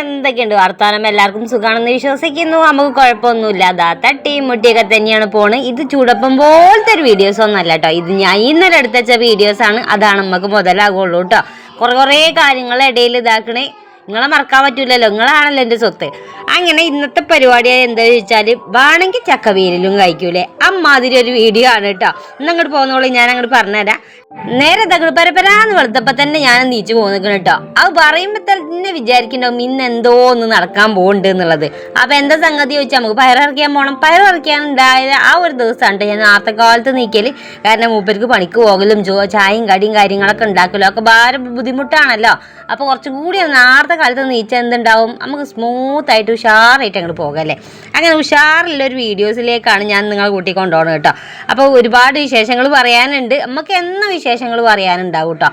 എന്തൊക്കെയുണ്ട്? വർത്തമാനം എല്ലാവർക്കും സുഖാണെന്ന് വിശ്വസിക്കുന്നു. നമുക്ക് കുഴപ്പമൊന്നുമില്ല. അതാ തട്ടിയും മുട്ടിയൊക്കെ തന്നെയാണ് പോണ്. ഇത് ചൂടപ്പം പോലത്തെ ഒരു വീഡിയോസ് ഒന്നല്ല കേട്ടോ. ഇത് ഞാൻ ഇന്നലെ എടുത്തച്ച വീഡിയോസ് ആണ്. അതാണ് നമുക്ക് മുതലാകുള്ളൂ കേട്ടോ. കുറെ കുറേ കാര്യങ്ങൾ ഇടയിൽ ഇതാക്കണേ. നിങ്ങളെ മറക്കാൻ പറ്റൂലല്ലോ. നിങ്ങളാണല്ലോ എന്റെ സ്വത്ത്. അങ്ങനെ ഇന്നത്തെ പരിപാടി എന്താ ചോദിച്ചാൽ വേണമെങ്കിൽ ചക്കവീരലും കഴിക്കൂലേ. അമ്മാതിരി ഒരു വീഡിയോ ആണ് കേട്ടോ. ഇന്ന് അങ്ങോട്ട് പോകുന്നോളൂ. ഞാൻ അങ്ങോട്ട് പറഞ്ഞുതരാം. നേരെ തകൾ പരപ്പരാന്ന് വെളുത്തപ്പോ തന്നെ ഞാൻ നീച്ചു പോകുന്നു കേട്ടോ അത് പറയുമ്പോ തന്നെ വിചാരിക്കണ്ടാവും ഇന്ന് എന്തോ ഒന്ന് നടക്കാൻ പോകുന്നുണ്ട് എന്നുള്ളത്. അപ്പൊ എന്താ സംഗതി ചോദിച്ചാൽ നമുക്ക് പയറിറക്കിയാൻ പോകണം പയറിറക്കിയാൻ ഉണ്ടായത് ആ ഒരു ദിവസമാണ് ഞാൻ നേരത്തെ കാലത്ത് നീക്കൽ. കാരണം മൂപ്പർക്ക് പണിക്ക് പോകലും ജോ ചായയും കടിയും കാര്യങ്ങളൊക്കെ ഉണ്ടാക്കലും ഒക്കെ ഭാരം ബുദ്ധിമുട്ടാണല്ലോ. അപ്പൊ കുറച്ചും കൂടി നേരത്തെ കാലത്ത് നീച്ച എന്തുണ്ടാവും? നമുക്ക് സ്മൂത്ത് ആയിട്ട് ഉഷാറായിട്ട് അങ്ങോട്ട് പോകല്ലേ അങ്ങനെ ഉഷാറുള്ള ഒരു വീഡിയോസിലേക്കാണ് ഞാൻ നിങ്ങളെ കൂട്ടിക്കൊണ്ടുപോകണം കേട്ടോ അപ്പോൾ ഒരുപാട് വിശേഷങ്ങൾ പറയാനുണ്ട്. നമുക്ക് എന്ന വിശേഷങ്ങൾ പറയാനുണ്ടാവും കേട്ടോ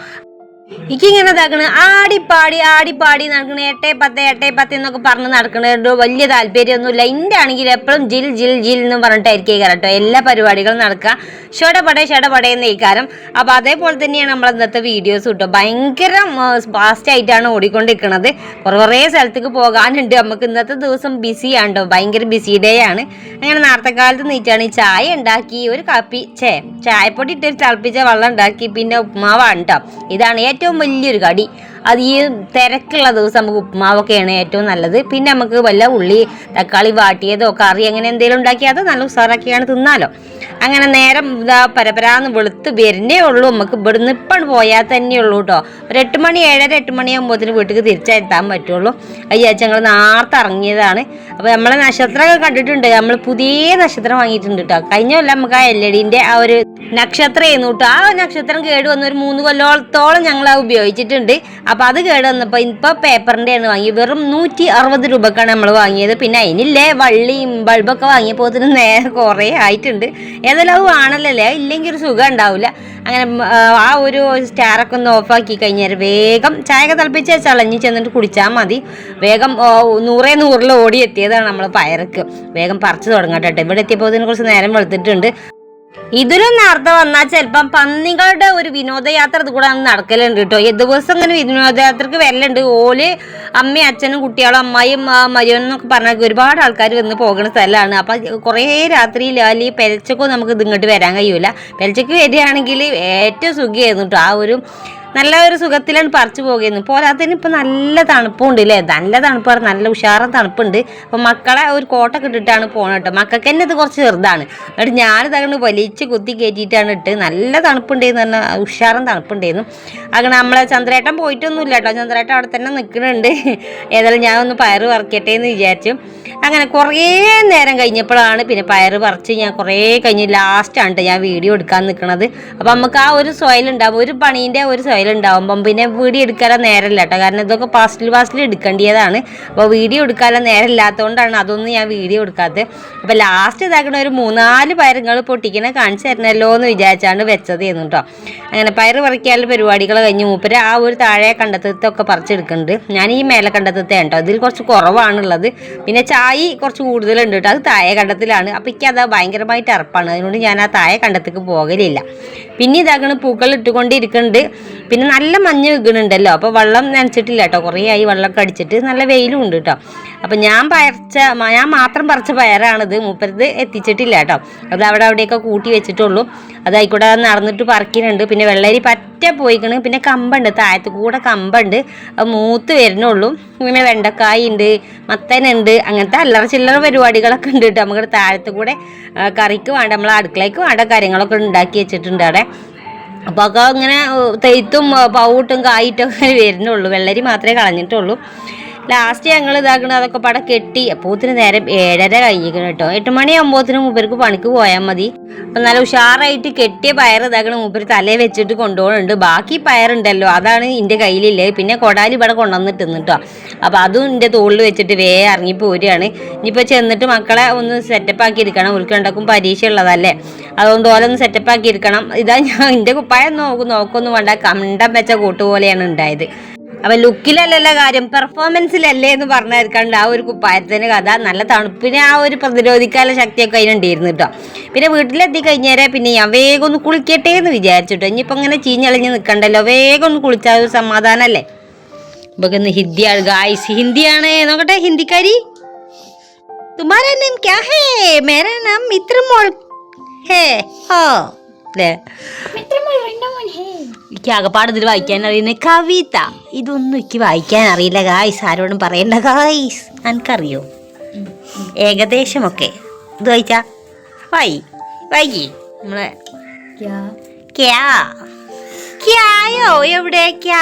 എനിക്കിങ്ങനെ ഇതാക്കണ് ആടിപ്പാടി ആടിപ്പാടി നടക്കണ. എട്ടേ പത്ത് എട്ടേ പത്ത് എന്നൊക്കെ പറഞ്ഞ് നടക്കണ. വലിയ താല്പര്യമൊന്നുമില്ല. എന്റെ ആണെങ്കിൽ എപ്പോഴും ജിൽ ജിൽ ജിൽ എന്ന് പറഞ്ഞിട്ടായിരിക്കും കേട്ടോ. എല്ലാ പരിപാടികളും നടക്കുക. ഷടപടേ ഷടപടേ എന്ന് ഈക്കാരം അപ്പോൾ അതേപോലെ തന്നെയാണ് നമ്മൾ ഇന്നത്തെ വീഡിയോസ് കിട്ടും. ഭയങ്കര ഫാസ്റ്റ് ആയിട്ടാണ് ഓടിക്കൊണ്ടിരിക്കുന്നത് കുറേ കുറേ സ്ഥലത്തേക്ക് പോകാനുണ്ട്. നമുക്ക് ഇന്നത്തെ ദിവസം ബിസി ആണ്ടോ ഭയങ്കര ബിസി ഡേ ആണ്. അങ്ങനെ നേരത്തെ കാലത്ത് നീറ്റാണ്. ചായ ഉണ്ടാക്കി ഒരു കാപ്പി ചേ ചായപ്പൊടി ഇട്ട് തിളപ്പിച്ച വെള്ളം ഉണ്ടാക്കി പിന്നെ ഉപ്മാവാണ് കേട്ടോ. ഇതാണ് ഏറ്റവും വലിയൊരു കടി. അത് ഈ തിരക്കുള്ള ദിവസം നമുക്ക് ഉപ്മാവൊക്കെയാണ് ഏറ്റവും നല്ലത്. പിന്നെ നമുക്ക് വല്ല ഉള്ളി തക്കാളി വാട്ടിയതോ കറി അങ്ങനെ എന്തെങ്കിലും ഉണ്ടാക്കി അത് നല്ല ഉസാറാക്കിയാണ് തിന്നാലോ. അങ്ങനെ നേരം ഇതാ പരപരാന്ന് വെളുത്ത് വരുന്നേ ഉള്ളൂ. നമുക്ക് ഇവിടുന്ന് ഇപ്പം പോയാൽ തന്നെ ഉള്ളൂ കേട്ടോ ഒരു എട്ട് മണി ഏഴര എട്ട് മണിയാകുമ്പോഴത്തേന് വീട്ടിൽ തിരിച്ചെത്താൻ പറ്റുള്ളൂ. അയ്യാച്ച ഞങ്ങൾ നേരത്തെ ഇറങ്ങിയതാണ്. അപ്പോൾ നമ്മളെ നക്ഷത്രമൊക്കെ കണ്ടിട്ടുണ്ട്. നമ്മൾ പുതിയ നക്ഷത്രം വാങ്ങിയിട്ടുണ്ട് കേട്ടോ കഴിഞ്ഞ കൊല്ലം നമുക്ക് ആ എൽ ഇ ഡിന്റെ ആ ഒരു നക്ഷത്രം ആയിരുന്നു കേട്ടോ ആ നക്ഷത്രം കേട് വന്ന ഒരു മൂന്ന് കൊല്ലത്തോളം ഞങ്ങൾ ആ ഉപയോഗിച്ചിട്ടുണ്ട്. അപ്പോൾ അത് കേട് വന്നപ്പോൾ ഇപ്പോൾ പേപ്പറിന്റെ ആണ് വാങ്ങി. വെറും നൂറ്റി അറുപത് രൂപക്കാണ് നമ്മൾ വാങ്ങിയത്. പിന്നെ അതിനില്ലേ വള്ളിയും ബൾബൊക്കെ വാങ്ങിയപ്പോൾ തന്നെ നേരെ കുറേ ആയിട്ടുണ്ട്. ഏതായാലും അത് ആണല്ലേ ഇല്ലെങ്കിൽ ഒരു സുഖം ഉണ്ടാവില്ല അങ്ങനെ ആ, ഒരു സ്റ്റാറൊക്കെ ഒന്ന് ഓഫാക്കി കഴിഞ്ഞാൽ വേഗം ചായയൊക്കെ തിളപ്പിച്ച് ചളഞ്ഞ് ചെന്നിട്ട് കുടിച്ചാൽ മതി. വേഗം നൂറേ നൂറിൽ ഓടി എത്തിയതാണ് നമ്മൾ പയർക്ക്. വേഗം പറിച്ചു തുടങ്ങട്ടെ ഇവിടെ എത്തിയപ്പോൾ കുറച്ച് നേരം വെളുത്തിട്ടുണ്ട്. ഇതിലും നേരത്തെ വന്നാൽ ചിലപ്പം പന്നികളുടെ ഒരു വിനോദയാത്ര ഇത് കൂടെ നടക്കലുണ്ട് കേട്ടോ. ദിവസം ഇങ്ങനെ വിനോദയാത്രക്ക് വരലുണ്ട്. ഓൽ അമ്മയും അച്ഛനും കുട്ടികളും അമ്മായും മരുവനും എന്നൊക്കെ പറഞ്ഞാൽ ഒരുപാട് ആൾക്കാർ വന്ന് പോകുന്ന സ്ഥലമാണ്. അപ്പം കുറേ രാത്രിയിൽ അല്ലെങ്കിൽ പെലച്ചക്കോ നമുക്ക് ഇത് ഇങ്ങോട്ട് വരാൻ കഴിയൂല. പെലച്ചക്ക് വരികയാണെങ്കിൽ ഏറ്റവും സുഖമായിരുന്നു കേട്ടോ. ആ ഒരു നല്ല ഒരു സുഖത്തിലാണ് പറിച്ചു പോകുന്നു പോരാത്തതിന് ഇപ്പം നല്ല തണുപ്പുണ്ട് അല്ലേ നല്ല തണുപ്പാണ് നല്ല ഉഷാറും തണുപ്പുണ്ട്. അപ്പം മക്കളെ ഒരു കോട്ടൊക്കെ ഇട്ടിട്ടാണ് പോകണം കേട്ടോ. മക്കൾക്ക് തന്നെ ഇത് കുറച്ച് ചെറുതാണ്. എന്നിട്ട് ഞാനിത് അങ്ങനെ വലിച്ച് കുത്തി കയറ്റിയിട്ടാണ് ഇട്ട് നല്ല തണുപ്പുണ്ടെന്ന് പറഞ്ഞാൽ ഉഷാറും തണുപ്പുണ്ടായിരുന്നു അങ്ങനെ നമ്മളെ ചന്ദ്രേട്ടൻ പോയിട്ടൊന്നുമില്ല കേട്ടോ. ചന്ദ്രേട്ടൻ അവിടെ തന്നെ നിൽക്കുന്നുണ്ട്. ഏതായാലും ഞാൻ ഒന്ന് പയറ് പറിക്കട്ടെ എന്ന് വിചാരിച്ചു. അങ്ങനെ കുറേ നേരം കഴിഞ്ഞപ്പോഴാണ് പിന്നെ പയറ് പറിച്ച് ഞാൻ കുറേ കഴിഞ്ഞ് ലാസ്റ്റാണ് ട്ടോ ഞാൻ വീഡിയോ എടുക്കാൻ നിൽക്കുന്നത് അപ്പം നമുക്ക് ആ ഒരു സോയിൽ ഉണ്ടാവും. ഒരു പണീന്റെ ഒരു സോയിൽ ഉണ്ടാവുമ്പം പിന്നെ വീഡിയോ എടുക്കാൻ നേരമില്ല കേട്ടോ. കാരണം ഇതൊക്കെ പാസ്റ്റിൽ പാസ്റ്റിൽ എടുക്കേണ്ടതാണ് അപ്പോൾ വീഡിയോ എടുക്കാനുള്ള നേരം ഇല്ലാത്തതുകൊണ്ടാണ് അതൊന്നും ഞാൻ വീഡിയോ എടുക്കാത്തത്. അപ്പോൾ ലാസ്റ്റ് ഇതാക്കണ ഒരു മൂന്നാൽ പയറുകൾ പൊട്ടിക്കണ കാണിച്ചു തരണമല്ലോ എന്ന് വിചാരിച്ചാണ് വെച്ചത് എന്ന് കേട്ടോ. അങ്ങനെ പയറ് പറിക്കാനുള്ള പരിപാടികൾ കഴിഞ്ഞ് മൂപ്പര് ആ ഒരു താഴെ കണ്ടെത്തത്തൊക്കെ പറിച്ചെടുക്കുന്നുണ്ട്. ഞാൻ ഈ മേലെ കണ്ടെത്തത്തെ കേട്ടോ. ഇതിൽ കുറച്ച് കുറവാണുള്ളത്. പിന്നെ ചായ കുറച്ച് കൂടുതലുണ്ട് കേട്ടോ. അത് താഴെ കണ്ടത്തിലാണ്. അപ്പോൾ എനിക്ക് അത് ഭയങ്കരമായിട്ട് അറപ്പാണ്. അതുകൊണ്ട് ഞാൻ ആ താഴെ കണ്ടത്തേക്ക് പോകലില്ല. പിന്നെ ഇതാക്കണ പൂക്കൾ ഇട്ടുകൊണ്ടിരിക്കുന്നുണ്ട്. പിന്നെ നല്ല മഞ്ഞ് വെക്കണുണ്ടല്ലോ അപ്പോൾ വെള്ളം നനച്ചിട്ടില്ല കേട്ടോ കുറേ ആയി വെള്ളമൊക്കെ അടിച്ചിട്ട് നല്ല വെയിലും ഉണ്ട് കേട്ടോ അപ്പം ഞാൻ പയർച്ച ഞാൻ മാത്രം പറിച്ച പയറാണിത്. മൂപ്പരത് എത്തിച്ചിട്ടില്ല കേട്ടോ അത് അവിടെ അവിടെയൊക്കെ കൂട്ടി വെച്ചിട്ടുള്ളൂ. അതായിക്കൂടെ നടന്നിട്ട് പറിക്കുന്നുണ്ട്. പിന്നെ വെള്ളരി പറ്റ പോയിക്കണ്. പിന്നെ കമ്പുണ്ട്. താഴത്ത് കൂടെ കമ്പുണ്ട് മൂത്ത് വരുന്നുള്ളൂ. പിന്നെ വെണ്ടക്കായ ഉണ്ട് മത്തനുണ്ട്. അങ്ങനത്തെ അല്ലറ ചില്ലറ പരിപാടികളൊക്കെ ഉണ്ട് കേട്ടോ നമുക്ക് താഴത്ത് കൂടെ കറിക്ക് വേണ്ട നമ്മൾ അടുക്കളയ്ക്ക് വേണ്ട കാര്യങ്ങളൊക്കെ ഉണ്ടാക്കി വെച്ചിട്ടുണ്ട് അവിടെ. അപ്പോൾ ഒക്കെ ഇങ്ങനെ തെയ്ത്തും പൗട്ടും കായിട്ടും ഒക്കെ വരുന്നുള്ളൂ. വെള്ളരി മാത്രമേ കളഞ്ഞിട്ടുള്ളൂ. ലാസ്റ്റ് ഞങ്ങൾ ഇതാക്കണത് അതൊക്കെ പട കെട്ടി. അപ്പോത്തിന് നേരം ഏഴര കഴിഞ്ഞിരിക്കണം കേട്ടോ. എട്ട് മണിയാകുമ്പോഴത്തേനും മൂപ്പർക്ക് പണിക്ക് പോയാൽ മതി. അപ്പം നല്ല ഉഷാറായിട്ട് കെട്ടിയ പയർ ഇതാക്കണ മൂപ്പര് തലയിൽ വെച്ചിട്ട് കൊണ്ടുപോകുന്നുണ്ട് ബാക്കി പയറുണ്ടല്ലോ. അതാണ് എന്റെ കയ്യിലില്ലേ. പിന്നെ കൊടാലി ഇവിടെ കൊണ്ടുവന്നിട്ടുന്ന് കേട്ടോ. അപ്പോൾ അതും എന്റെ തോളിൽ വെച്ചിട്ട് വേ ഇറങ്ങി പോരുകയാണ്. ഇനിയിപ്പോൾ ചെന്നിട്ട് മക്കളെ ഒന്ന് സെറ്റപ്പ് ആക്കി ഇരിക്കണം അവർക്ക് രണ്ടാക്കും പരീക്ഷ ഉള്ളതല്ലേ. അതുകൊണ്ട് ഓലെ ഒന്ന് സെറ്റപ്പ് ആക്കി ഇരിക്കണം ഇതാ ഞാൻ എന്റെ കുപ്പായം നോക്കും നോക്കൊന്നും വേണ്ട. കണ്ടം വെച്ച കൂട്ടുപോലെയാണ് ഉണ്ടായത്. അപ്പൊ ലുക്കിലല്ലല്ല കാര്യം. പെർഫോമൻസിലല്ലേ എന്ന് പറഞ്ഞിരിക്കാണ്ട് ആ ഒരു കുപ്പായത്തിന് കഥ. നല്ല തണുപ്പിനെ ആ ഒരു പ്രതിരോധിക്കാനുള്ള ശക്തിയൊക്കെ അതിനുണ്ടായിരുന്നു കേട്ടോ. പിന്നെ വീട്ടിലെത്തി കഴിഞ്ഞേരെ പിന്നെ ഞാൻ വേഗം ഒന്ന് കുളിക്കട്ടെ എന്ന് വിചാരിച്ചിട്ടോ ഇനിയിപ്പോ ഇങ്ങനെ ചീഞ്ഞളിഞ്ഞ് നിൽക്കണ്ടല്ലോ വേഗം ഒന്ന് കുളിച്ചാൽ ഒരു സമാധാനമല്ലേ നമുക്ക് ഇന്ന് ഹിന്ദിയാണ് ഗായ്സ് ഹിന്ദിയാണ്. നോക്കട്ടെ ഹിന്ദിക്കാരി. തുമാരാ നാം ക്യാ ഹേ? മേരാ നാം മിത്രമോൾ ഹേ ഹോ. അല്ലേ എനിക്ക് ആകപ്പാട് ഇതിൽ വായിക്കാൻ അറിയുന്ന കവിത. ഇതൊന്നും എനിക്ക് വായിക്കാൻ അറിയില്ല ഗായ്സ് ആരോടും പറയണ്ട ഗായ്സ് എനിക്കറിയോ ഏകദേശമൊക്കെ. ഇത് വായിച്ചാ? വായി. വൈകി നമ്മളെ ക്യാ. ക്യായോ? എവിടെ ക്യാ?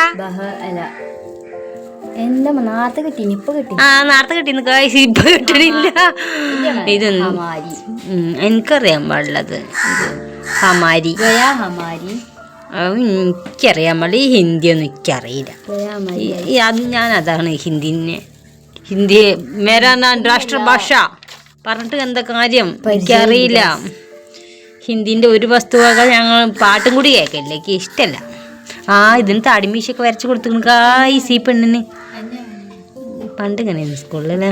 എന്താ നേരത്തെ കിട്ടി ഇപ്പൊ കിട്ടി. ആ നേരത്തെ കിട്ടിന്ന് ഗായ്സ് ഇപ്പൊ കിട്ടണില്ല ഇതൊന്നും ഹമാരി ഉം, എനിക്കറിയാൻ പാടില്ലത് ഇത് ഹമാരി. ഗയാ ഹമാരി. അത് എനിക്കറിയാൻ പാടില്ല. ഈ ഹിന്ദി ഒന്നും എനിക്കറിയില്ല. അത് ഞാൻ അതാണ് ഹിന്ദിനെ ഹിന്ദി മേരാ രാഷ്ട്രഭാഷ പറഞ്ഞിട്ട് എന്താ കാര്യം? എനിക്കറിയില്ല. ഹിന്ദിന്റെ ഒരു വസ്തുവകൾ ഞങ്ങൾ പാട്ടും കൂടി കേൾക്കില്ല എനിക്ക് ഇഷ്ടമല്ല ആ ഇതിന് താടിമീശൊക്കെ വരച്ച് കൊടുത്തു കായ് സീ പെണ്ണിന്. പണ്ട് ഇങ്ങനെയായിരുന്നു സ്കൂളിലല്ലേ.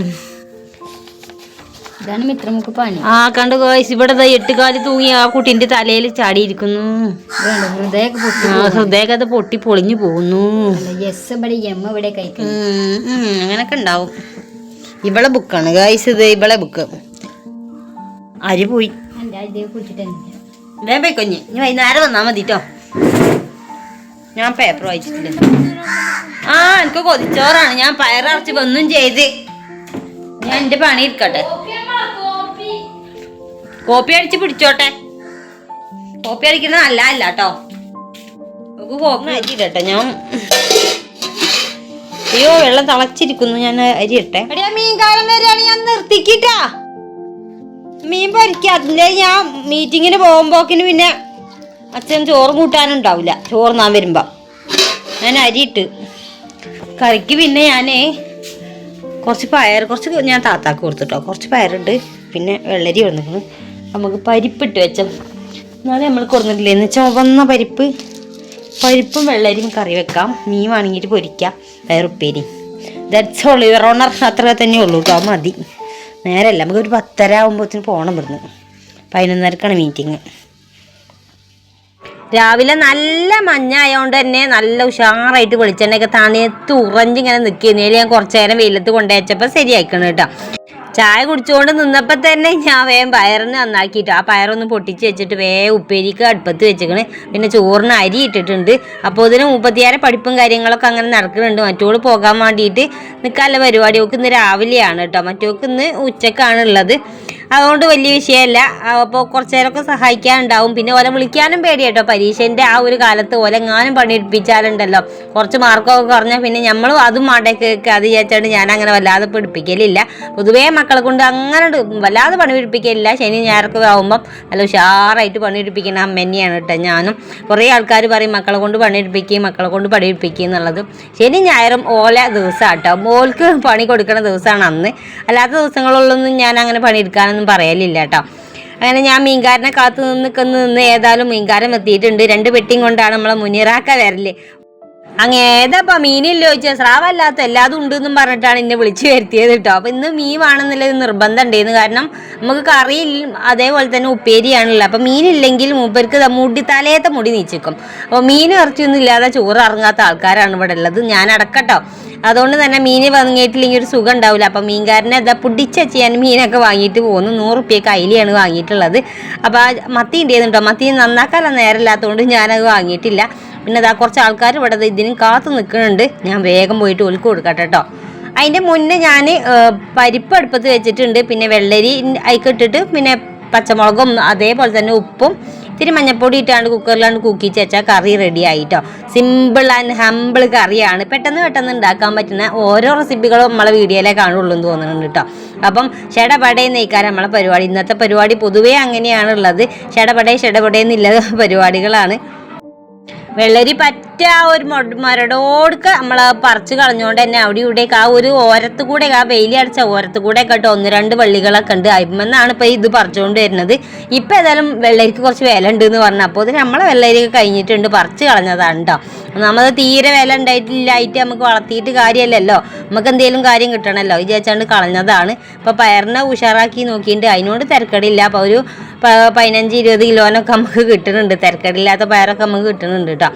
ഇതാണ് മിത്രമുക്ക് പണി. ആ കണ്ടു ഗോയ്സ് ഇവിടെ എട്ടുകാലി എട്ട് കാലി തൂങ്ങി ആ കുട്ടിന്റെ തലയിൽ ചാടിയിരിക്കുന്നു. ഹൃദയൊക്കെ പൊട്ടി ഹൃദയൊക്കെ അത് പൊട്ടി പൊളിഞ്ഞു പോകുന്നു. യെസ് ഇവിടെ ഇവിടെ കഴിക്കുന്നു. അങ്ങനൊക്കെ ഉണ്ടാവും. ഇവളെ ബുക്കാണ് ഗായ്സ് ഇത് ഇവളെ ബുക്ക് അരി പോയി. വേഗം പോയിക്കൊഞ്ഞ് ഇനി വൈകുന്നേരം വന്നാൽ മതി കേട്ടോ ഞാൻ പേപ്പർ വായിച്ചിട്ടില്ല. ആ എനിക്ക് കൊതിച്ചോറാണ്. ഞാൻ പയററച്ച് വന്നും ചെയ്ത്. ഞാൻ എന്റെ പണി ഇരിക്കട്ടെ. കോപ്പി അടിച്ച് പിടിച്ചോട്ടെ. കോപ്പി അടിക്കുന്നത് നല്ല അല്ല കേട്ടോ നമുക്ക് കോപ്പി അരിയിടട്ടെ ഞാൻ. അയ്യോ വെള്ളം തിളച്ചിരിക്കുന്നു. ഞാൻ അരി ഇട്ടെ മീൻകാലം വരെയാണ് ഞാൻ നിർത്തിക്കിട്ടാ. മീൻ പൊരിക്കാത്തില്ല ഞാൻ മീറ്റിങ്ങിന് പോകുമ്പോക്കിന് പിന്നെ അച്ഛൻ ചോറ് കൂട്ടാനുണ്ടാവില്ല ചോറ് നാൻ വരുമ്പോ. ഞാൻ അരിയിട്ട് കറിക്ക് പിന്നെ ഞാനേ കുറച്ച് പയർ കുറച്ച് ഞാൻ താത്താക്ക് കൊടുത്തിട്ടോ. കുറച്ച് പയറുണ്ട്. പിന്നെ വെള്ളരി കൊടുത്തിട്ടുണ്ട് നമുക്ക് പരിപ്പിട്ട് വെച്ച. എന്നാലും നമ്മൾ കൊടുത്തിട്ടില്ലേ? എന്ന് ചുവന്ന പരിപ്പ്. പരിപ്പും വെള്ളരിയും കറി വെക്കാം. മീൻ വാങ്ങിയിട്ട് പൊരിക്കാം. വേറുപ്പേരി ദാറ്റ്സ് ഓൾ യുവർ ഓണർ അത്ര തന്നെ ഉള്ളൂ കേട്ടോ. മതി. നേരല്ല. നമുക്ക് ഒരു പത്തര ആകുമ്പോഴത്തേന് പോകണം ഇവിടുന്ന്. പതിനൊന്നരക്കാണ് മീറ്റിങ് രാവിലെ നല്ല മഞ്ഞായതുകൊണ്ട് തന്നെ നല്ല ഉഷാറായിട്ട് വെളിച്ചെണ്ണയൊക്കെ തണയത്ത് ഉറഞ്ഞിങ്ങനെ നിൽക്കുന്നതിൽ ഞാൻ കുറച്ചു നേരം വെയിലത്ത് കൊണ്ടുവച്ചപ്പോൾ ശരിയാക്കണം കേട്ടോ. ചായ കുടിച്ചുകൊണ്ട് നിന്നപ്പോൾ തന്നെ ഞാൻ വേഗം പയറിന് നന്നാക്കിയിട്ട് ആ പയറൊന്ന് പൊട്ടിച്ച് വെച്ചിട്ട് വേഗം ഉപ്പേരിക്ക് അടുപ്പത്ത് വെച്ചേക്കണ്. പിന്നെ ചോറിന് അരി ഇട്ടിട്ടുണ്ട്. അപ്പോൾ ഇതിന് മുപ്പത്തിയാറ് പഠിപ്പും കാര്യങ്ങളൊക്കെ അങ്ങനെ നടക്കുന്നുണ്ട്. മറ്റോൾ പോകാൻ വേണ്ടിയിട്ട് നിൽക്കാനുള്ള പരിപാടി ഒക്കെ ഇന്ന് രാവിലെയാണ് കേട്ടോ. മറ്റോക്ക് ഇന്ന് ഉച്ചക്കാണ് ഉള്ളത്. അതുകൊണ്ട് വലിയ വിഷയമല്ല. അപ്പോൾ കുറച്ച് നേരമൊക്കെ സഹായിക്കാനുണ്ടാവും. പിന്നെ ഓലെ വിളിക്കാനും പേടി കേട്ടോ പരീക്ഷേന്റെ ആ ഒരു കാലത്ത് ഓലെ എങ്ങാനും പണിയെടുപ്പിച്ചാലുണ്ടല്ലോ. കുറച്ച് മാർക്കൊക്കെ കുറഞ്ഞാൽ പിന്നെ നമ്മളും അതും മടക്ക് അത് വിചാരിച്ചാണ്ട് ഞാൻ അങ്ങനെ വല്ലാതെ പിടിപ്പിക്കലില്ല. പൊതുവേ മക്കളെ കൊണ്ട് അങ്ങനെ വല്ലാതെ പണി പിടിപ്പിക്കലില്ല ശനി ഞായറൊക്കെ ആകുമ്പം നല്ല ഉഷാറായിട്ട് പണി പിടിപ്പിക്കുന്ന അമ്മന്നെയാണ് കേട്ടോ ഞാനും. കുറേ ആൾക്കാർ പറയും മക്കളെ കൊണ്ട് പണി മക്കളെ കൊണ്ട് പണി പിടിപ്പിക്കുക എന്നുള്ളത്. ശനി ഞായറും ഓല ദിവസമാണ് കേട്ടോ മോൾക്ക് പണി കൊടുക്കുന്ന ദിവസമാണ് അന്ന്. അല്ലാത്ത ദിവസങ്ങളിലൊന്നും ഞാൻ അങ്ങനെ പണിയെടുക്കാനൊന്നും പറയലില്ല കേട്ടോ അങ്ങനെ ഞാൻ മീൻകാരനെ കാത്തു നിൽക്കുന്ന നിന്ന് ഏതായാലും മീൻകാരൻ എത്തിയിട്ടുണ്ട് രണ്ട് പെട്ടിയും കൊണ്ടാണ് നമ്മളെ മുനിറാക്ക വരൽ. അങ്ങ് ഏതാപ്പാ മീനില്ല ചോദിച്ചാൽ സ്രാവല്ലാത്ത എല്ലാതും ഉണ്ട് എന്നും പറഞ്ഞിട്ടാണ് എന്നെ വിളിച്ചു വരുത്തിയത് കേട്ടോ അപ്പൊ ഇന്ന് മീൻ വേണമെന്നുള്ളത് നിർബന്ധം ഉണ്ടായിരുന്നു കാരണം നമുക്ക് കറിയിൽ അതേപോലെ തന്നെ ഉപ്പേരിയാണല്ലോ അപ്പൊ മീനില്ലെങ്കിൽ മൂപ്പർക്ക് മുടി തലേത്തെ മുടി നീച്ചിക്കും. അപ്പോൾ മീൻ ഇറച്ചിയൊന്നും ഇല്ലാതെ ചോറ് ഇറങ്ങാത്ത ആൾക്കാരാണ് ഇവിടെ ഉള്ളത്. ഞാൻ അടക്കട്ടോ. അതുകൊണ്ട് തന്നെ മീൻ വാങ്ങിയിട്ടില്ലെങ്കിൽ ഒരു സുഖം ഉണ്ടാവില്ല. അപ്പം മീൻകാരനെ ഇതാ പുടിച്ച ചെയ്യാൻ മീനൊക്കെ വാങ്ങിയിട്ട് പോകുന്നു. നൂറ് റുപ്യക്ക് അയിലാണ് വാങ്ങിയിട്ടുള്ളത്. അപ്പോൾ ആ മത്തി ഉണ്ടായിരുന്നു കേട്ടോ മത്തി നന്നാക്കാനുള്ള നേരമില്ലാത്തതുകൊണ്ട് ഞാനത് വാങ്ങിയിട്ടില്ല. പിന്നെ ഇതാ കുറച്ച് ആൾക്കാർ ഇവിടെ ഇതിന് കാത്തു നിൽക്കുന്നുണ്ട്. ഞാൻ വേഗം പോയിട്ട് ഒലുക്ക് കൊടുക്കട്ടെ കേട്ടോ. അതിന്റെ മുന്നേ ഞാൻ പരിപ്പ് അടുപ്പത്ത് വെച്ചിട്ടുണ്ട്. പിന്നെ വെള്ളരി അയക്കിട്ടിട്ട് പിന്നെ പച്ചമുളകും അതേപോലെ തന്നെ ഉപ്പും ഇത്തിരി മഞ്ഞപ്പൊടി ഇട്ടാണ്ട് കുക്കറിലാണ്ട് കുക്കിച്ച് വെച്ചാൽ കറി റെഡി ആയിട്ടോ. സിമ്പിൾ ആൻഡ് ഹമ്പിൾ കറിയാണ്. പെട്ടെന്ന് പെട്ടെന്ന് ഉണ്ടാക്കാൻ പറ്റുന്ന ഓരോ റെസിപ്പികളും നമ്മളെ വീഡിയോയിലേ കാണുള്ളൂ എന്ന് തോന്നുന്നുണ്ട് കേട്ടോ. അപ്പം ഷടപടേ നെയ്ക്കാൻ നമ്മളെ പരിപാടി. ഇന്നത്തെ പരിപാടി പൊതുവേ അങ്ങനെയാണുള്ളത്. ഷടപടേ ഷടപടേന്നില്ല പരിപാടികളാണ്. വെള്ളരി പറ്റ ആ ഒരു മരടോടുക്ക് നമ്മൾ പറിച്ചു കളഞ്ഞുകൊണ്ട് തന്നെ അവിടെ ഇവിടേക്ക് ആ ഒരു ഓരത്ത് കൂടെ ആ വെയിലി അടിച്ച ഓരത്ത് കൂടെ കേട്ടോ ഒന്ന് രണ്ട് വള്ളികളൊക്കെ ഉണ്ട്. അയിമെന്നാണ് ഇപ്പൊ ഇത് പറിച്ചുകൊണ്ട് വരുന്നത്. ഇപ്പൊ ഏതായാലും വെള്ളരിക്ക് കുറച്ച് വില ഉണ്ട് എന്ന് പറഞ്ഞു. അപ്പോൾ ഇത് നമ്മളെ വെള്ളരിക്ക് കഴിഞ്ഞിട്ടുണ്ട് പറിച്ചു കളഞ്ഞതാണ് കേട്ടോ നമ്മൾ തീരെ വില ഉണ്ടായിട്ടില്ലായിട്ട് നമുക്ക് വളർത്തിയിട്ട് കാര്യമല്ലല്ലോ നമുക്ക് എന്തെങ്കിലും കാര്യം കിട്ടണമല്ലോ വിചാരിച്ചാണ്ട് കളഞ്ഞതാണ്. ഇപ്പൊ പയറിനെ ഉഷാറാക്കി നോക്കിയിട്ട് അതിനോട് തിരക്കടില്ല. അപ്പൊ ഒരു പതിനഞ്ച് ഇരുപത് കിലോനൊക്കെ നമുക്ക് കിട്ടുന്നുണ്ട്. തിരക്കടില്ലാത്ത പയറൊക്കെ നമുക്ക് കിട്ടുന്നുണ്ട് കേട്ടോ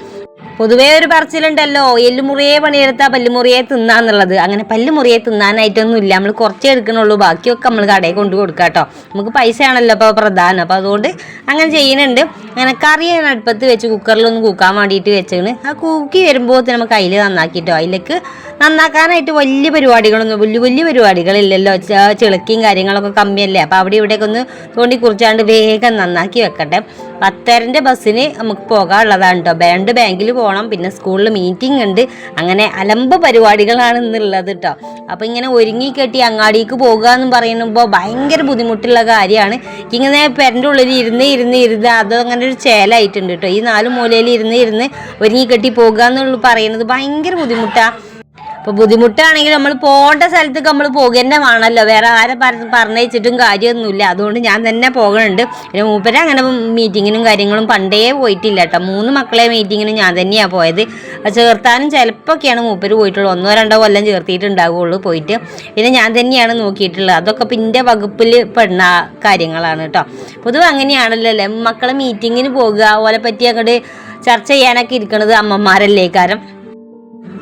പൊതുവേ ഒരു പറച്ചിലുണ്ടല്ലോ എല്ലുമുറിയെ പണിയെടുത്താൽ പല്ലുമുറിയെ തിന്നാന്നുള്ളത്. അങ്ങനെ പല്ലുമുറിയെ തിന്നാനായിട്ടൊന്നും ഇല്ല നമ്മൾ കുറച്ചേ എടുക്കണുള്ളൂ. ബാക്കിയൊക്കെ നമ്മൾ കടയിൽ കൊണ്ട് കൊടുക്കാം കേട്ടോ നമുക്ക് പൈസ ആണല്ലോ അപ്പോൾ പ്രധാനം. അപ്പോൾ അതുകൊണ്ട് അങ്ങനെ ചെയ്യുന്നുണ്ട്. അങ്ങനെ കറി ഞാൻ അടുപ്പത്ത് വെച്ച് കുക്കറിലൊന്ന് കൂക്കാൻ വേണ്ടിയിട്ട് വെച്ചാണ് ആ കൂക്കി വരുമ്പോൾ നമുക്ക് അതിൽ നന്നാക്കിയിട്ടോ അതിലേക്ക് നന്നാക്കാനായിട്ട് വലിയ പരിപാടികളൊന്നും വലിയ വലിയ പരിപാടികളില്ലല്ലോ. ചിളക്കിയും കാര്യങ്ങളൊക്കെ കമ്മിയല്ലേ? അപ്പോൾ അവിടെ ഇവിടെയൊക്കെ ഒന്ന് തോണ്ടി കുറിച്ചാണ്ട് വേഗം നന്നാക്കി വെക്കട്ടെ. പത്തരന്റെ ബസ്സിന് നമുക്ക് പോകാനുള്ളതാണ് കേട്ടോ ബാൻഡ് ബാങ്കിൽ പോകണം പിന്നെ സ്കൂളിൽ മീറ്റിംഗ് ഉണ്ട്. അങ്ങനെ അലമ്പ് പരിപാടികളാണ് ഇന്നുള്ളത് കേട്ടോ അപ്പോൾ ഇങ്ങനെ ഒരുങ്ങി കെട്ടി അങ്ങാടിക്ക് പോകുക എന്ന് പറയുമ്പോൾ ഭയങ്കര ബുദ്ധിമുട്ടുള്ള കാര്യമാണ്. ഇങ്ങനെ പെരന്റെ ഉള്ളിൽ ഇരുന്ന് ഇരുന്ന് ഇരുന്ന് അത് അങ്ങനെ ഒരു ചേലായിട്ടുണ്ട് കേട്ടോ ഈ നാല് മൂലയിൽ ഇരുന്ന് ഇരുന്ന് ഒരുങ്ങി കെട്ടി പോകുക എന്നുള്ള പറയുന്നത്. ഭയങ്കര ബുദ്ധിമുട്ടാണ് അപ്പോൾ ബുദ്ധിമുട്ടാണെങ്കിൽ നമ്മൾ പോകേണ്ട സ്ഥലത്തേക്ക് നമ്മൾ പോകുക തന്നെ വേണമല്ലോ വേറെ ആരെ പറഞ്ഞ് പറഞ്ഞയച്ചിട്ടും കാര്യമൊന്നുമില്ല. അതുകൊണ്ട് ഞാൻ തന്നെ പോകണുണ്ട്. പിന്നെ മൂപ്പര അങ്ങനെ മീറ്റിങ്ങിനും കാര്യങ്ങളും പണ്ടേ പോയിട്ടില്ല കേട്ടോ. മൂന്ന് മക്കളെ മീറ്റിങ്ങിനും ഞാൻ തന്നെയാണ് പോയത്. ചേർത്താനും ചിലപ്പോഴൊക്കെയാണ് മൂപ്പര് പോയിട്ടുള്ളൂ. ഒന്നോ രണ്ടോ കൊല്ലം ചേർത്തിയിട്ടുണ്ടാവുള്ളൂ പോയിട്ട്. പിന്നെ ഞാൻ തന്നെയാണ് നോക്കിയിട്ടുള്ളത്. അതൊക്കെ പിന്നെ വകുപ്പിൽ പെടുന്ന കാര്യങ്ങളാണ് കേട്ടോ. പൊതുവെ അങ്ങനെയാണല്ലോ അല്ലേ? മക്കളെ മീറ്റിങ്ങിന് പോകുക ഓലെ പറ്റി അങ്ങോട്ട് ചർച്ച ചെയ്യാനൊക്കെ ഇരിക്കണത് അമ്മമാരല്ലേ? കാരം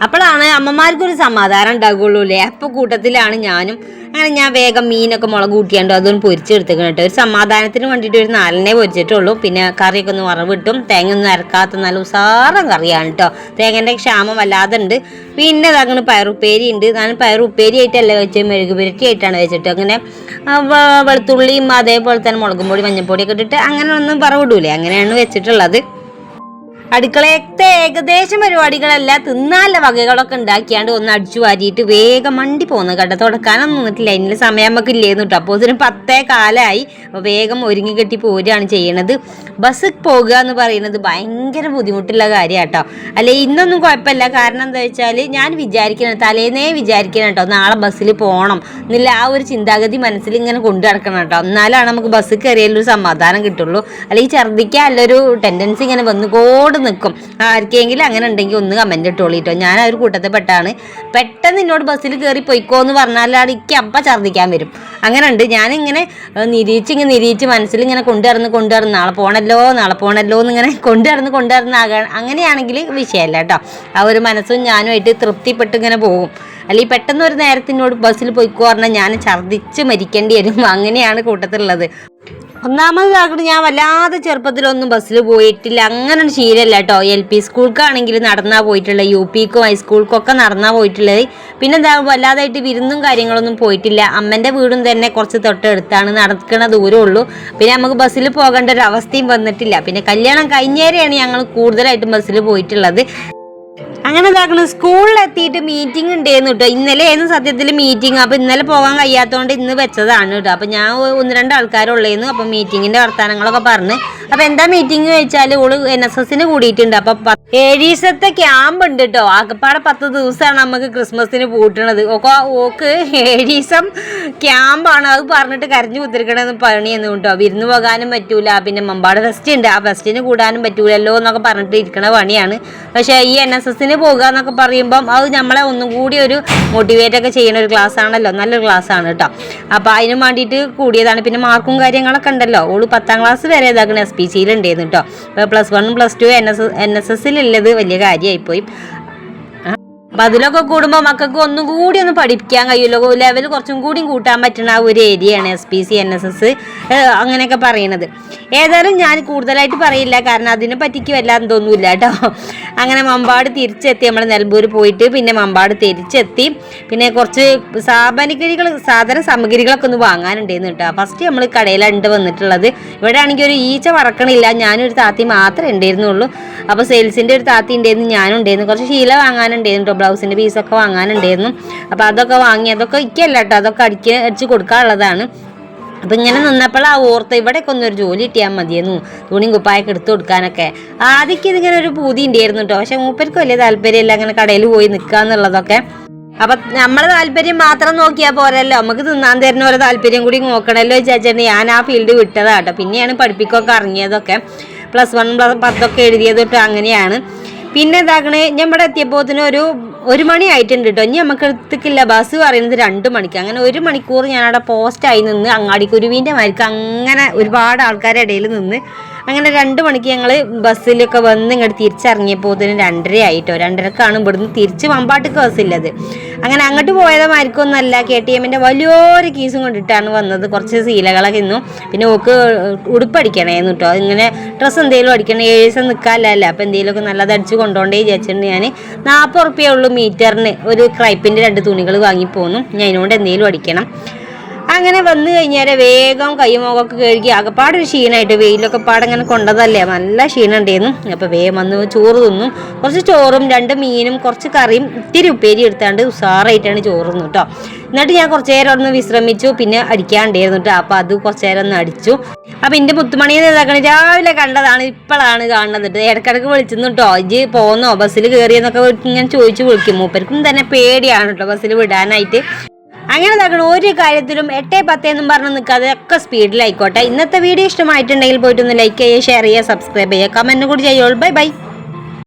അപ്പോഴാണ് അമ്മമാർക്കൊരു സമാധാനം ഉണ്ടാകുള്ളൂ അല്ലേ അപ്പോൾ കൂട്ടത്തിലാണ് ഞാനും. അങ്ങനെ ഞാൻ വേഗം മീനൊക്കെ മുളക് കൂട്ടിയാണ്ട് അതൊന്ന് പൊരിച്ചെടുത്തേക്കണം കേട്ടോ. ഒരു സമാധാനത്തിന് വേണ്ടിയിട്ട് ഒരു നാലിനെ പൊരിച്ചിട്ടുള്ളൂ. പിന്നെ കറിയൊക്കെ ഒന്ന് വറവിട്ടും തേങ്ങ ഒന്നും അരക്കാത്ത നല്ല ഉസാറം കറിയാണ് കേട്ടോ. തേങ്ങന്റെ ക്ഷാമം വല്ലാതെ ഉണ്ട്. പിന്നെ അതങ്ങനെ പയറുപ്പേരി ഉണ്ട്. ഞാൻ പയറുപ്പേരി ആയിട്ടല്ല വെച്ച് മെഴുക് പുരട്ടി ആയിട്ടാണ് വെച്ചിട്ട്. അങ്ങനെ വെളുത്തുള്ളിയും അതേപോലെ തന്നെ മുളകും പൊടി മഞ്ഞൾപ്പൊടിയൊക്കെ ഇട്ടിട്ട് അങ്ങനെ ഒന്നും പറവിടൂലേ അങ്ങനെയാണ് വെച്ചിട്ടുള്ളത്. അടുക്കളയത്തെ ഏകദേശം പരിപാടികളെല്ലാം തിന്നാല വകകളൊക്കെ ഉണ്ടാക്കിയാണ്ട് ഒന്ന് അടിച്ചു വാരിയിട്ട് വേഗം മണ്ടി പോകുന്നു കേട്ടോ തുടക്കാനൊന്നും നിന്നിട്ടില്ല. അതിന് സമയം നമുക്ക് ഇല്ലേന്ന് കേട്ടോ അപ്പോൾ ഇതിന് പത്തേ കാലമായി അപ്പോൾ വേഗം ഒരുങ്ങി കെട്ടി പോരുകയാണ് ചെയ്യണത്. ബസ് പോകുക എന്ന് പറയുന്നത് ഭയങ്കര ബുദ്ധിമുട്ടുള്ള കാര്യമാണ് കേട്ടോ അല്ലെ ഇന്നൊന്നും കുഴപ്പമില്ല. കാരണം എന്താ വെച്ചാൽ ഞാൻ വിചാരിക്കണം തലേന്നേ വിചാരിക്കണം കേട്ടോ നാളെ ബസ്സിൽ പോകണം എന്നില്ല ആ ഒരു ചിന്താഗതി മനസ്സിൽ ഇങ്ങനെ കൊണ്ടു നടക്കണം കേട്ടോ എന്നാലാണ് നമുക്ക് ബസ് കയറിയാലൊരു സമാധാനം കിട്ടുള്ളൂ. അല്ലെങ്കിൽ ഛർദ്ദിക്കാൻ അല്ലൊരു ടെൻഡൻസി ഇങ്ങനെ വന്നുകൊണ്ട് നിൽക്കും. ആർക്കെങ്കിലും അങ്ങനെ ഉണ്ടെങ്കിൽ ഒന്ന് കമന്റ് ഇട്ടോളിട്ടോ ഞാൻ ആ ഒരു കൂട്ടത്തിൽ പെട്ടാണ് പെട്ടെന്ന് എന്നോട് ബസ്സിൽ കയറി പൊയ്ക്കോ എന്ന് പറഞ്ഞാലാണ് എനിക്ക് അപ്പം ഛർദ്ദിക്കാൻ വരും. അങ്ങനെ ഉണ്ട്. ഞാനിങ്ങനെ നിരീച്ച് ഇങ്ങനെ നിരീച്ച് മനസ്സിൽ ഇങ്ങനെ കൊണ്ടുവരുന്ന് കൊണ്ടുവരുന്ന നാളെ പോണല്ലോ നാളെ പോകണല്ലോ എന്നിങ്ങനെ കൊണ്ടുവരുന്ന് കൊണ്ടുവരുന്ന അങ്ങനെയാണെങ്കിൽ വിഷയമല്ല കേട്ടോ ആ ഒരു മനസ്സും ഞാനുമായിട്ട് തൃപ്തിപ്പെട്ട് ഇങ്ങനെ പോകും. അല്ലെങ്കിൽ പെട്ടെന്ന് ഒരു നേരത്തിനോട് ബസ്സിൽ പോയിക്കോ പറഞ്ഞാൽ ഞാൻ ഛർദ്ദിച്ച് മരിക്കേണ്ടി വരും. അങ്ങനെയാണ് കൂട്ടത്തിലുള്ളത്. ഒന്നാമതാകട്ടെ ഞാൻ വല്ലാതെ ചെറുപ്പത്തിലൊന്നും ബസ്സിൽ പോയിട്ടില്ല. അങ്ങനെ ഒരു ശീലമല്ല കേട്ടോ എൽ പി സ്കൂൾക്കാണെങ്കിൽ നടന്നാ പോയിട്ടുള്ളത് യു പിക്കും ഹൈസ്കൂൾക്കും ഒക്കെ നടന്നാ പോയിട്ടുള്ളത്. പിന്നെ എന്താ വല്ലാതായിട്ട് വിരുന്നും കാര്യങ്ങളൊന്നും പോയിട്ടില്ല. അമ്മന്റെ വീടും തന്നെ കുറച്ച് തൊട്ടടുത്താണ് നടക്കണ ദൂരമുള്ളൂ പിന്നെ നമുക്ക് ബസ്സിൽ പോകേണ്ട ഒരു അവസ്ഥയും വന്നിട്ടില്ല. പിന്നെ കല്യാണം കഴിഞ്ഞേരെയാണ് ഞങ്ങൾ കൂടുതലായിട്ടും ബസ്സിൽ പോയിട്ടുള്ളത്. അങ്ങനെ സ്കൂളിൽ എത്തിയിട്ട് മീറ്റിംഗ് ഉണ്ടായിരുന്നു കേട്ടോ ഇന്നലെ ആയിരുന്നു സത്യത്തിൽ മീറ്റിംഗ് അപ്പൊ ഇന്നലെ പോകാൻ കഴിയാത്തതുകൊണ്ട് ഇന്ന് വെച്ചതാണ് കേട്ടോ അപ്പൊ ഞാൻ ഒന്ന് രണ്ട് ആൾക്കാരുള്ളേന്നു അപ്പൊ മീറ്റിങ്ങിന്റെ വർത്തമാനങ്ങളൊക്കെ പറഞ്ഞ്. അപ്പൊ എന്താ മീറ്റിംഗ് ചോദിച്ചാൽ ഓൾ എൻ എസ് എസിന് കൂടിയിട്ടുണ്ട്. അപ്പൊ പ- ഏഴ് ദിവസത്തെ ക്യാമ്പ് ഉണ്ട് കേട്ടോ ആകപ്പാടെ പത്ത് ദിവസമാണ് നമുക്ക് ക്രിസ്മസിന് പൂട്ടണത്. ഒക്കെ ഓക്ക് ഏഴ് ദിവസം ക്യാമ്പാണ് അത് പറഞ്ഞിട്ട് കരഞ്ഞു കുത്തിരിക്കണമെന്ന് പണിയെന്ന് കേട്ടോ വിരുന്ന് പോകാനും പറ്റൂല. പിന്നെ മമ്പാട് ഫെസ്റ്റ് ഉണ്ട് ആ ഫെസ്റ്റിന് കൂടാനും പറ്റൂലല്ലോ എന്നൊക്കെ പറഞ്ഞിട്ട് ഇരിക്കണ പണിയാണ്. പക്ഷേ ഈ എൻ എസ് എസിന് പോകുക എന്നൊക്കെ പറയുമ്പം അത് നമ്മളെ ഒന്നും കൂടി ഒരു മോട്ടിവേറ്റ് ഒക്കെ ചെയ്യുന്ന ഒരു ക്ലാസ് ആണല്ലോ. നല്ലൊരു ക്ലാസ് ആണ് കേട്ടോ അപ്പോൾ അതിന് വേണ്ടിയിട്ട് കൂടിയതാണ്. പിന്നെ മാർക്കും കാര്യങ്ങളൊക്കെ ഉണ്ടല്ലോ. ഓൾ പത്താം ക്ലാസ് വരെ ഇതാക്കണ എസ് പി സിയിൽ ഉണ്ടായിരുന്നു കേട്ടോ പ്ലസ് വണ്ണും plus two N S N S എസിലുള്ളത് വലിയ കാര്യമായിപ്പോയി അപ്പൊ അതിലൊക്കെ കൂടുമ്പോ മക്കൾക്ക് ഒന്നും കൂടി ഒന്ന് പഠിപ്പിക്കാൻ കഴിയുമല്ലോ ലെവൽ കുറച്ചും കൂടി കൂട്ടാൻ പറ്റുന്ന ഒരു ഏരിയയാണ് S P C N S S അങ്ങനെയൊക്കെ പറയണത്. ഏതായാലും ഞാൻ കൂടുതലായിട്ട് പറയില്ല. കാരണം അതിനെ പറ്റിക്ക് വല്ലാതെ തോന്നൂല കേട്ടോ. അങ്ങനെ മമ്പാട് തിരിച്ചെത്തി. നമ്മൾ നെൽമ്പൂർ പോയിട്ട് പിന്നെ മമ്പാട് തിരിച്ചെത്തി. പിന്നെ കുറച്ച് സാധനഗിരികൾ സാധന സാമഗ്രികളൊക്കെ ഒന്ന് വാങ്ങാനുണ്ടായിരുന്നു കേട്ടോ. ഫസ്റ്റ് നമ്മൾ കടയിലുണ്ട് വന്നിട്ടുള്ളത്. ഇവിടെ ആണെങ്കിൽ ഒരു ഈച്ച വറക്കണില്ല. ഞാനൊരു താത്തി മാത്രമേ ഉണ്ടായിരുന്നുള്ളൂ അപ്പോൾ സെയിൽസിന്റെ ഒരു താത്തി ഉണ്ടായിരുന്നു ഞാനുണ്ടായിരുന്നു കുറച്ച് ശീല വാങ്ങാനുണ്ടായിരുന്നു ബ്ലൗസിന്റെ പീസൊക്കെ വാങ്ങാനുണ്ടായിരുന്നു. അപ്പോൾ അതൊക്കെ വാങ്ങി അതൊക്കെ ഇക്കല്ല കേട്ടോ. അതൊക്കെ അടിക്ക് അടിച്ച് കൊടുക്കാനുള്ളതാണ്. അപ്പം ഇങ്ങനെ നിന്നപ്പോഴാ ഓർത്ത് ഇവിടെയൊക്കെ ഒന്നൊരു ഒരു ജോലി കിട്ടിയാൽ മതിയെന്നു. തുണിയും കുപ്പായൊക്കെ എടുത്തു കൊടുക്കാനൊക്കെ. ആദ്യം ഇതിങ്ങനെ ഒരു പൂതി ഉണ്ടായിരുന്നു കേട്ടോ. പക്ഷെ മൂപ്പർക്ക് വലിയ താല്പര്യമില്ല അങ്ങനെ കടയിൽ പോയി നിൽക്കുക എന്നുള്ളതൊക്കെ. അപ്പൊ നമ്മളെ താല്പര്യം മാത്രം നോക്കിയാൽ പോരല്ലോ. നമുക്ക് തിന്നാൻ തരുന്ന ഓരോ താല്പര്യം കൂടി നോക്കണല്ലോ വിചാരിച്ചിട്ട് ഞാൻ ആ ഫീൽഡ് വിട്ടതാ കേട്ടോ. പിന്നെയാണ് പഠിപ്പിക്കൊക്കെ ഇറങ്ങിയതൊക്കെ. പ്ലസ് വൺ പ്ലസ് പത്തൊക്കെ എഴുതിയത് തൊട്ട് അങ്ങനെയാണ്. പിന്നെ ഇതാക്കണേ നമ്മുടെ എത്തിയപ്പോത്തിന് ഒരു ഒരു മണി ആയിട്ടുണ്ട് കേട്ടോ ഇനി നമുക്ക് എടുത്തിക്കില്ല ബസ് പറയുന്നത് രണ്ട് മണിക്ക്. അങ്ങനെ ഒരു മണിക്കൂർ ഞാൻ അവിടെ പോസ്റ്റായി നിന്ന് അങ്ങാടിക്കുരുവിന്റെ മാർക്ക് അങ്ങനെ ഒരുപാട് ആൾക്കാരുടെ ഇടയിൽ നിന്ന് അങ്ങനെ രണ്ട് മണിക്ക് ഞങ്ങൾ ബസ്സിലൊക്കെ വന്ന് ഇങ്ങോട്ട് തിരിച്ചിറങ്ങിയപ്പോൾ ഇതിന് രണ്ടര ആയിട്ടോ. രണ്ടരക്കാണ് ഇവിടുന്ന് തിരിച്ച് വമ്പാട്ടിക്ക് ബസ്സില്ലത് അങ്ങനെ അങ്ങോട്ട് പോയതുമായിരിക്കൊന്നല്ല കെ ടി എമ്മിന്റെ വലിയൊരു കീസും കൊണ്ടിട്ടാണ് വന്നത്. കുറച്ച് സീലകളൊക്കെ ഇന്നു. പിന്നെ ഓക്ക് ഉടുപ്പ് അടിക്കണേന്ന് കേട്ടോ ഇങ്ങനെ ഡ്രസ്സ് എന്തെങ്കിലും അടിക്കണം. ഏഴ് ദിവസം നിൽക്കാനല്ല അപ്പോൾ എന്തെങ്കിലുമൊക്കെ നല്ലത് അടിച്ച് കൊണ്ടുപോണ്ടേ വിചാരിച്ചിട്ടുണ്ട് ഞാൻ നാൽപ്പത് ഉറുപ്പ്യേ ഉള്ളൂ മീറ്ററിന് ഒരു ക്രൈപ്പിന്റെ രണ്ട് തുണികൾ വാങ്ങി പോന്നു. ഞാൻ അതിനോട് എന്തെങ്കിലും അടിക്കണം. അങ്ങനെ വന്നു കഴിഞ്ഞാൽ വേഗം കൈമുഖമൊക്കെ കഴുകി ആകെപ്പാടൊരു ക്ഷീണമായിട്ട് വെയിലൊക്കെ പാടങ്ങനെ കൊണ്ടതല്ലേ. നല്ല ക്ഷീണം ഉണ്ടായിരുന്നു. അപ്പോൾ വേഗം വന്ന് ചോറ് തിന്നു. കുറച്ച് ചോറും രണ്ട് മീനും കുറച്ച് കറിയും ഇത്തിരി ഉപ്പേരി എടുത്താണ്ട് ഉഷാറായിട്ടാണ് ചോറ് തിന്നു കേട്ടോ എന്നിട്ട് ഞാൻ കുറച്ച് നേരം ഒന്ന് വിശ്രമിച്ചു. പിന്നെ അടിക്കാണ്ടായിരുന്നു കേട്ടോ അപ്പോൾ അത് കുറച്ച് നേരം ഒന്ന് അടിച്ചു. അപ്പോൾ എന്റെ മുത്തുമണിയെ ഇതാക്കണ രാവിലെ കണ്ടതാണ്. ഇപ്പോഴാണ് കാണുന്നത് ഇടക്കിടക്ക് വിളിച്ചെന്ന് കേട്ടോ ഇജ് പോന്നോ? ബസ്സിൽ കയറിയെന്നൊക്കെ ഇങ്ങനെ ചോദിച്ചു വിളിക്കും. മൂപ്പർക്കും തന്നെ പേടിയാണ് കേട്ടോ ബസ്സിൽ വിടാനായിട്ട്. അങ്ങനെ നടക്കണം ഒരു കാര്യത്തിലും എട്ട് പത്ത് എന്നും പറഞ്ഞ് നിൽക്കാതെ ഒക്കെ സ്പീഡിലായിക്കോട്ടെ ഇന്നത്തെ വീഡിയോ ഇഷ്ടമായിട്ടുണ്ടെങ്കിൽ പോയിട്ടൊന്ന് ലൈക്ക് ചെയ്യുക ഷെയർ ചെയ്യുക സബ്സ്ക്രൈബ് ചെയ്യുക. കമന്റ് കൂടി ചെയ്യുള്ളൂ ബൈ ബൈ